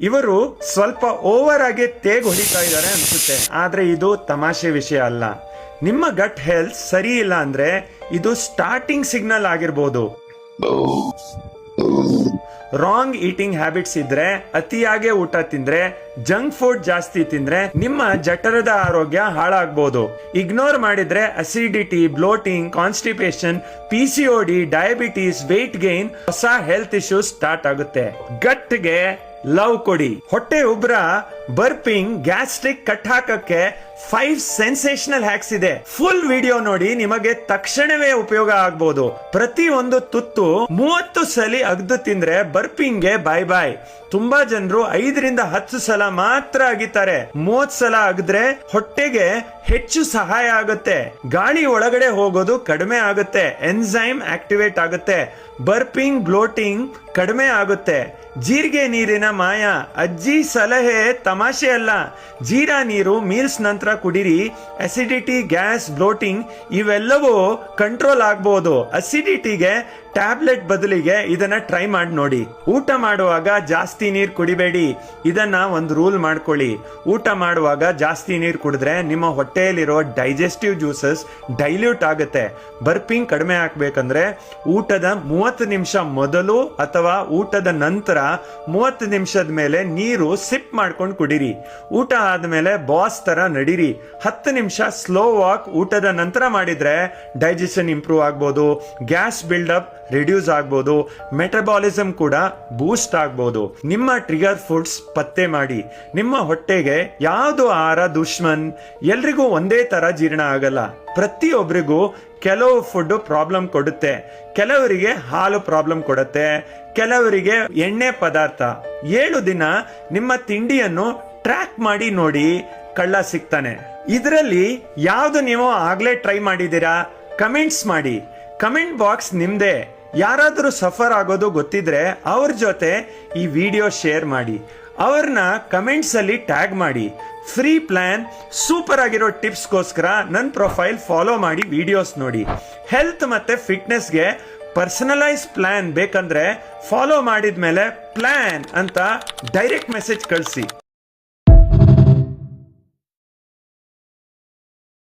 ಇವರು ಸ್ವಲ್ಪ ಓವರ್ ಆಗಿ ತೇಗ್ ಹೊಡಿತಾ ಇದ್ದಾರೆ ಅನ್ಸುತ್ತೆ. ಆದ್ರೆ ಇದು ತಮಾಷೆ ವಿಷಯ ಅಲ್ಲ. ನಿಮ್ಮ ಗಟ್ ಹೆಲ್ತ್ ಸರಿ ಇಲ್ಲ ಅಂದ್ರೆ ಇದು ಸ್ಟಾರ್ಟಿಂಗ್ ಸಿಗ್ನಲ್ ಆಗಿರ್ಬೋದು. ರಾಂಗ್ ಈಟಿಂಗ್ ಹ್ಯಾಬಿಟ್ಸ್ ಇದ್ರೆ, ಅತಿಯಾಗೆ ಊಟ ತಿಂದ್ರೆ ಜಂಕ್ ಫುಡ್ ಜಾಸ್ತಿ ತಿಂದ್ರೆ ನಿಮ್ಮ ಜಠರದ ಆರೋಗ್ಯ ಹಾಳಾಗ್ಬೋದು. ಇಗ್ನೋರ್ ಮಾಡಿದ್ರೆ acidity bloating constipation P C D diabetes weight gain ಹೊಸ ಹೆಲ್ತ್ ಇಶ್ಯೂಸ್ ಸ್ಟಾರ್ಟ್ ಆಗುತ್ತೆ. ಗಟ್ಗೆ ಲವ್ ಕೊಡಿ. ಹೊಟ್ಟೆ ಉಬ್ರ ಬರ್ಪಿಂಗ್ ಗ್ಯಾಸ್ಟ್ರಿಕ್ ಕಟ್ ಹಾಕಕ್ಕೆ ಫೈವ್ ಸೆನ್ಸೇಷನಲ್ ಹ್ಯಾಕ್ಸ್ ಇದೆ. ಫುಲ್ ವಿಡಿಯೋ ನೋಡಿ ನಿಮಗೆ ತಕ್ಷಣವೇ ಉಪಯೋಗ ಆಗ್ಬೋದು. ಪ್ರತಿ ಒಂದು ತುತ್ತು ಮೂವತ್ತು ಸಲಿ ಅಗ್ದು ತಿಂದ್ರೆ ಬರ್ಪಿಂಗ್ಗೆ ಬಾಯ್ ಬಾಯ್ ತುಂಬಾ ಜನರು ಐದರಿಂದ ಹತ್ತು ಸಲ ಮಾತ್ರ ಅಗಿತಾರೆ. ಮೂವತ್ ಸಲ ಅಗದ್ರೆ ಹೊಟ್ಟೆಗೆ ಹೆಚ್ಚು ಸಹಾಯ ಆಗುತ್ತೆ. ಗಾಳಿ ಒಳಗಡೆ ಹೋಗೋದು ಕಡಿಮೆ ಆಗುತ್ತೆ. ಎನ್ಸೈಮ್ ಆಕ್ಟಿವೇಟ್ ಆಗುತ್ತೆ. ಬರ್ಪಿಂಗ್ ಬ್ಲೋಟಿಂಗ್ ಕಡಿಮೆ ಆಗುತ್ತೆ. ಜೀರಿಗೆ ನೀರಿನ ಮಾಯ, ಅಜ್ಜಿ ಸಲಹೆ ತಮಾಷೆ ಅಲ್ಲ. ಜೀರಾ ನೀರು, ಮೀಲ್ಸ್ ನಂತರ ಕುಡಿರಿ ಅಸಿಡಿಟಿ ಗ್ಯಾಸ್ ಬ್ಲೋಟಿಂಗ್ ಇವೆಲ್ಲವೂ ಕಂಟ್ರೋಲ್ ಆಗ್ಬಹುದು ಅಸಿಡಿಟಿಗೆ ಟ್ಯಾಬ್ಲೆಟ್ ಬದಲಿಗೆ ಇದನ್ನ ಟ್ರೈ ಮಾಡಿ ನೋಡಿ. ಊಟ ಮಾಡುವಾಗ ಜಾಸ್ತಿ ನೀರು ಕುಡಿಬೇಡಿ. ಇದನ್ನ ಒಂದು ರೂಲ್ ಮಾಡ್ಕೊಳ್ಳಿ. ಊಟ ಮಾಡುವಾಗ ಜಾಸ್ತಿ ನೀರು ಕುಡಿದ್ರೆ ನಿಮ್ಮ ಹೊಟ್ಟೆಯಲ್ಲಿರೋ ಡೈಜೆಸ್ಟಿವ್ ಜ್ಯೂಸಸ್ ಡೈಲ್ಯೂಟ್ ಆಗುತ್ತೆ. ಬರ್ಪಿಂಗ್ ಕಡಿಮೆ ಹಾಕ್ಬೇಕಂದ್ರೆ ಊಟದ ಮೂವತ್ತು ನಿಮಿಷ ಮೊದಲು ಅಥವಾ ಊಟದ ನಂತರ ಮೂವತ್ತು ನಿಮಿಷದ ಮೇಲೆ ನೀರು ಸಿಪ್ ಮಾಡ್ಕೊಂಡು ಕುಡಿರಿ ಊಟ ಆದಮೇಲೆ ಬಾಸ್ ತರ ನಡೀರಿ. ಹತ್ತು ನಿಮಿಷ ಸ್ಲೋ ವಾಕ್ ಊಟದ ನಂತರ ಮಾಡಿದ್ರೆ ಡೈಜೆಷನ್ ಇಂಪ್ರೂವ್ ಆಗ್ಬೋದು ಗ್ಯಾಸ್ ಬಿಲ್ಡಪ್ ರಿಡ್ಯೂಸ್ ಆಗ್ಬೋದು ಮೆಟಬಾಲಿಸಮ್ ಕೂಡ ಬೂಸ್ಟ್ ಆಗ್ಬೋದು. ನಿಮ್ಮ ಟ್ರಿಗರ್ ಫುಡ್ಸ್ ಪತ್ತೆ ಮಾಡಿ. ನಿಮ್ಮ ಹೊಟ್ಟೆಗೆ ಯಾವುದು ಆಹಾರ ದುಶ್ಮನ್? ಎಲ್ರಿಗೂ ಒಂದೇ ತರ ಜೀರ್ಣ ಆಗಲ್ಲ. ಪ್ರತಿಯೊಬ್ಬರಿಗೂ ಕೆಲವು ಫುಡ್ ಪ್ರಾಬ್ಲಮ್ ಕೊಡುತ್ತೆ. ಕೆಲವರಿಗೆ ಹಾಲು ಪ್ರಾಬ್ಲಮ್ ಕೊಡುತ್ತೆ. ಕೆಲವರಿಗೆ ಎಣ್ಣೆ ಪದಾರ್ಥ. ಏಳು ದಿನ ನಿಮ್ಮ ತಿಂಡಿಯನ್ನು ಟ್ರ್ಯಾಕ್ ಮಾಡಿ ನೋಡಿ ಕಳ್ಳ ಸಿಗ್ತಾನೆ. ಇದರಲ್ಲಿ ಯಾವ್ದು ನೀವು ಆಗ್ಲೇ ಟ್ರೈ ಮಾಡಿದ್ದೀರಾ? ಕಮೆಂಟ್ಸ್ ಮಾಡಿ. ಕಮೆಂಟ್ ಬಾಕ್ಸ್ ನಿಮ್ಮದೇ ಯಾರಾದರೂ ಸಫರ್ ಆಗೋದು ಗೊತ್ತಿದ್ರೆ ಅವ್ರ ಜೊತೆ ಈ ವಿಡಿಯೋ ಶೇರ್ ಮಾಡಿ. ಅವ್ರನ್ನ ಕಮೆಂಟ್ಸ್ ಅಲ್ಲಿ ಟ್ಯಾಗ್ ಮಾಡಿ. ಫ್ರೀ ಪ್ಲಾನ್ ಸೂಪರ್ ಆಗಿರೋ ಟಿಪ್ಸ್ಗೋಸ್ಕರ ನನ್ನ ಪ್ರೊಫೈಲ್ ಫಾಲೋ ಮಾಡಿ ವಿಡಿಯೋಸ್ ನೋಡಿ. ಹೆಲ್ತ್ ಮತ್ತೆ ಫಿಟ್ನೆಸ್ಗೆ ಪರ್ಸನಲೈಸ್ ಪ್ಲಾನ್ ಬೇಕಂದ್ರೆ ಫಾಲೋ ಮಾಡಿದ ಮೇಲೆ ಪ್ಲಾನ್ ಅಂತ ಡೈರೆಕ್ಟ್ ಮೆಸೇಜ್ ಕಳಿಸಿ.